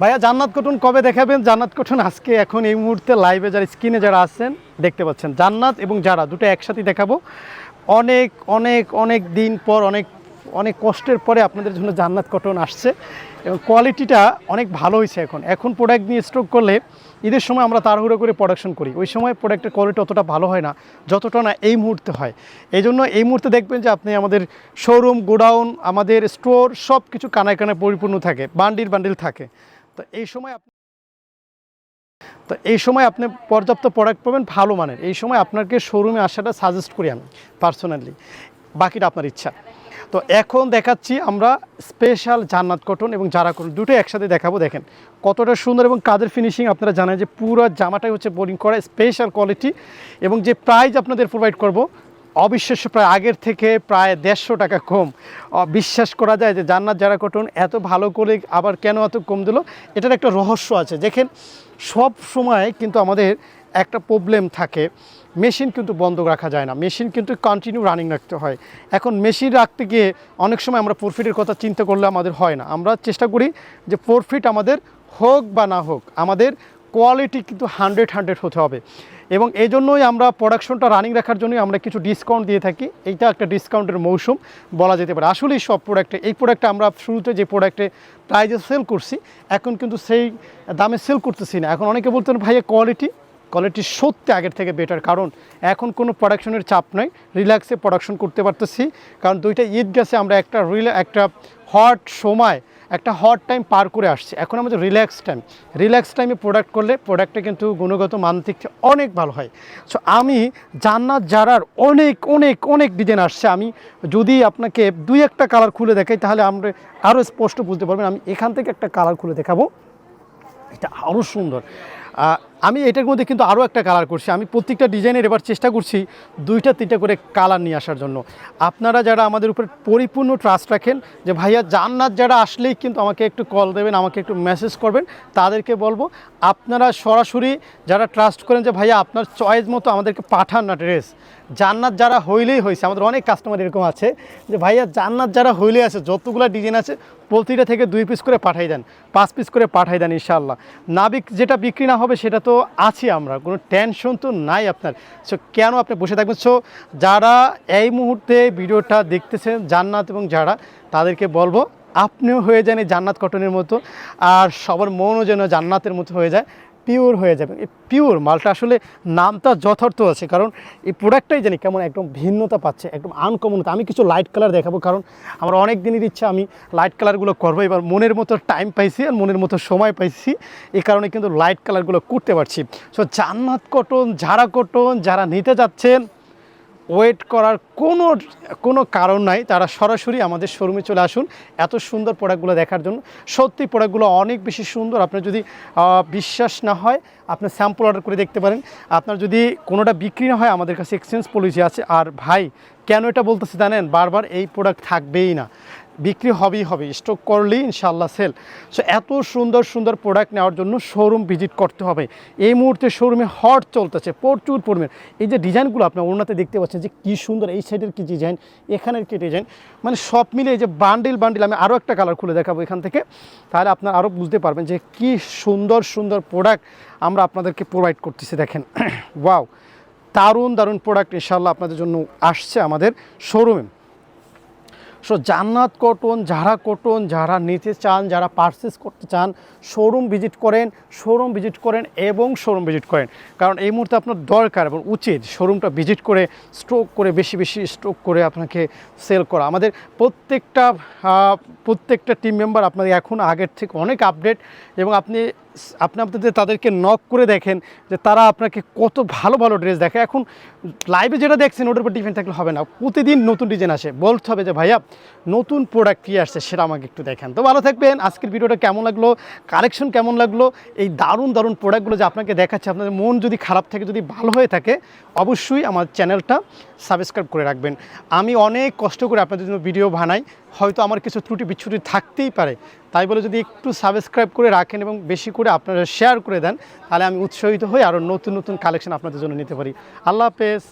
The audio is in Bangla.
ভাইয়া, জান্নাত কটন কবে দেখাবেন? জান্নাত কটন আজকে এখন এই মুহূর্তে লাইভে যারা স্ক্রিনে যারা আছেন, দেখতে পাচ্ছেন। জান্নাত এবং যারা, দুটো একসাথে দেখাবো। অনেক অনেক অনেক দিন পর, অনেক অনেক কষ্টের পরে আপনাদের জন্য জান্নাত কটন আসছে। এবং কোয়ালিটিটা অনেক ভালো হয়েছে এখন। এখন প্রোডাক্ট নিয়ে স্টক করলে ঈদের সময় আমরা তাড়াহুড়ো করে প্রোডাকশন করি। ওই সময় প্রোডাক্টের কোয়ালিটি অতটা ভালো হয় না, যতটা না এই মুহূর্তে হয়। এই জন্য এই মুহূর্তে দেখবেন যে আপনি আমাদের শোরুম গোডাউন আমাদের স্টোর সব কিছু কানায় কানায় পরিপূর্ণ থাকে, বান্ডিল বান্ডিল থাকে। তো এই সময় আপনি তো এই সময় আপনি পর্যাপ্ত প্রোডাক্ট পাবেন, ভালো মানের। এই সময় আপনাকে শোরুমে আসাটা সাজেস্ট করি আমি পার্সোনালি বাকিটা আপনার ইচ্ছা। তো এখন দেখাচ্ছি আমরা স্পেশাল জান্নাত কটন এবং জারা কটন দুটো একসাথে দেখাবো, দেখেন। কতটা সুন্দর এবং কাজের ফিনিশিং আপনারা জানেন যে পুরো জামাটাই হচ্ছে বোরিং করা স্পেশাল কোয়ালিটি এবং যে প্রাইজ আপনাদের প্রোভাইড করব অবিশ্বাস্য প্রায় আগের থেকে প্রায় দেড়শো টাকা কম। বিশ্বাস করা যায় যে জান্নাত যারা কটন এত ভালো করে আবার কেন এত কম দিল? এটার একটা রহস্য আছে। দেখেন, সব সময় কিন্তু আমাদের একটা প্রবলেম থাকে। মেশিন কিন্তু বন্ধ রাখা যায় না। মেশিন কিন্তু কন্টিনিউ রানিং রাখতে হয়। এখন মেশিন রাখতে গিয়ে অনেক সময় আমরা প্রফিটের কথা চিন্তা করলে আমাদের হয় না। আমরা চেষ্টা করি যে প্রফিট আমাদের হোক বা না হোক, আমাদের কোয়ালিটি কিন্তু হান্ড্রেড হান্ড্রেড হতে হবে। এবং এই জন্যই আমরা প্রোডাকশনটা রানিং রাখার জন্যই আমরা কিছু ডিসকাউন্ট দিয়ে থাকি। এইটা একটা ডিসকাউন্টের মৌসুম বলা যেতে পারে। আসলেই সব প্রোডাক্টে এই প্রোডাক্টটা আমরা শুরুতে যে প্রোডাক্টে প্রাইজে সেল করছি, এখন কিন্তু সেই দামে সেল করতেছি না। এখন অনেকে বলতেন, ভাইয়া কোয়ালিটি কোয়ালিটি সত্যি আগের থেকে বেটার কারণ এখন কোনো প্রোডাকশনের চাপ নাই। রিল্যাক্সে প্রোডাকশন করতে পারতেছি, কারণ দুইটা ঈদ গেছে, আমরা একটা রিল্যা একটা হট সময়, একটা হট টাইম পার করে আসছি। এখন আমাদের রিল্যাক্স টাইম রিল্যাক্স টাইমে প্রোডাক্ট করলে প্রোডাক্টটা কিন্তু গুণগত মান থেকে অনেক ভালো হয়। সো আমি জান্নাত জারার অনেক অনেক অনেক ডিজাইন আসছে, আমি যদি আপনাকে দুই একটা কালার খুলে দেখাই, তাহলে আমরা আরও স্পষ্ট বুঝতে পারবেন। আমি এখান থেকে একটা কালার খুলে দেখাবো। এটা আরও সুন্দর। আমি এটার মধ্যে কিন্তু আরও একটা কালার করছি। আমি প্রত্যেকটা ডিজাইনের এবার চেষ্টা করছি দুইটা, তিনটা করে কালার নিয়ে আসার জন্য। আপনারা যারা আমাদের উপর পরিপূর্ণ ট্রাস্ট রাখেন, যে ভাইয়া জান্নাত যারা আসলেই কিন্তু আমাকে একটু কল দেবেন, আমাকে একটু মেসেজ করবেন, তাদেরকে বলব, আপনারা সরাসরি যারা ট্রাস্ট করেন যে ভাইয়া আপনার চয়েস মতো আমাদেরকে পাঠান না ড্রেস জান্নাত যারা হইলেই হয়েছে আমাদের অনেক কাস্টমার এরকম আছে যে ভাইয়া জান্নাত যারা হইলেই আছে, যতগুলো ডিজাইন আছে প্রতিটা থেকে দুই পিস করে পাঠাই দেন, পাঁচ পিস করে পাঠাই দেন ইনশাল্লাহ নাবিক যেটা বিক্রি না হবে, সেটা তো আছি আমরা, কোনো টেনশন তো নাই আপনার। সো কেন আপনি বসে থাকবেন? সো যারা এই মুহূর্তে ভিডিওটা দেখতেছেন, জান্নাত এবং যারা, তাদেরকে বলব, আপনিও হয়ে যান এই জান্নাত কটনের মতো, আর সবার মনও যেন জান্নাতের মতো হয়ে যায়। পিওর হয়ে যাবে। পিওর মালটা আসলে নামটা যথার্থ আছে, কারণ এই প্রোডাক্টটাই জানি কেমন একদম ভিন্নতা পাচ্ছে, একদম আনকমনতা আমি কিছু লাইট কালার দেখাবো, কারণ আমার অনেক দিনের ইচ্ছা আমি লাইট কালারগুলো করব। এবার মনের মতো টাইম পাইছি আর মনের মতো সময় পাইছি, এই কারণে কিন্তু লাইট কালারগুলো করতে পারছি। সো জান্নাত কটন যারা কটন যারা নিতে যাচ্ছেন ওয়েট করার কোনো কোনো কারণ নাই। তারা সরাসরি আমাদের শোরুমে চলে আসুন। এত সুন্দর প্রোডাক্টগুলো দেখার জন্য। সত্যি প্রোডাক্টগুলো অনেক বেশি সুন্দর। আপনার যদি বিশ্বাস না হয় আপনি স্যাম্পল অর্ডার করে দেখতে পারেন। আপনার যদি কোনোটা বিক্রি না হয়, আমাদের কাছে এক্সচেঞ্জ পলিসি আছে। আর ভাই, কেন এটা বলতেছি জানেন? বারবার এই প্রোডাক্ট থাকবেই না। বিক্রি হবেই হবে স্টক করলেই ইনশাল্লাহ সেল সো এত সুন্দর সুন্দর প্রোডাক্ট নেওয়ার জন্য শোরুম ভিজিট করতে হবে। এই মুহূর্তে শোরুমে হট চলতেছে, প্রচুর পরিমাণ। এই যে ডিজাইনগুলো আপনার ওনাতে দেখতে পাচ্ছেন যে কী সুন্দর, এই সাইডের কী ডিজাইন এখানের কী ডিজাইন মানে সব মিলে এই যে বান্ডিল বান্ডিল আমি আরও একটা কালার খুলে দেখাবো এখান থেকে। তাহলে আপনার আরও বুঝতে পারবেন যে কী সুন্দর সুন্দর প্রোডাক্ট আমরা আপনাদেরকে প্রোভাইড করতেছি, দেখেন। ওয়াও দারুণ দারুণ প্রোডাক্ট ইনশাল্লাহ আপনাদের জন্য আসছে আমাদের শোরুমে সো জান্নাত কটন যারা কটন যারা নিতে চান, যারা পারচেস করতে চান শোরুম ভিজিট করেন শোরুম ভিজিট করেন এবং শোরুম ভিজিট করেন। কারণ এই মুহূর্তে আপনার দরকার এবং উচিত শোরুমটা ভিজিট করে স্ট্রোক করে, বেশি বেশি স্ট্রোক করে আপনাকে সেল করা। আমাদের প্রত্যেকটা প্রত্যেকটা টিম মেম্বার আপনাদের এখন আগের থেকে অনেক আপডেট এবং আপনি আপনি আপনাদের তাদেরকে নক করে দেখেন যে তারা আপনাকে কত ভালো ভালো ড্রেস দেখে। এখন লাইভে যেটা দেখছেন, ওটার উপর ডিপেন্ড থাকলে হবে না। প্রতিদিন নতুন ডিজাইন আসে। বলতে হবে যে, ভাইয়া, নতুন প্রোডাক্ট কী আসছে সেটা আমাকে একটু দেখেন। তো ভালো থাকবেন। আজকের ভিডিওটা কেমন লাগল? কালেকশন কেমন লাগল? এই দারুণ দারুণ প্রোডাক্টগুলো যে আপনাকে দেখাচ্ছে, আপনাদের মন যদি খারাপ থাকে, যদি ভালো হয়ে থাকে, অবশ্যই আমার চ্যানেলটা সাবস্ক্রাইব করে রাখবেন। আমি অনেক কষ্ট করে আপনাদের জন্য ভিডিও বানাই। হয়তো আমার কিছু ত্রুটি বিচ্ছুটি থাকতেই পারে। তাই বলে যদি একটু সাবস্ক্রাইব করে রাখেন এবং বেশি করে আপনারা শেয়ার করে দেন, তাহলে আমি উৎসাহিত হই আরও নতুন নতুন কালেকশন আপনাদের জন্য নিতে পারি। আল্লাহ হাফেজ।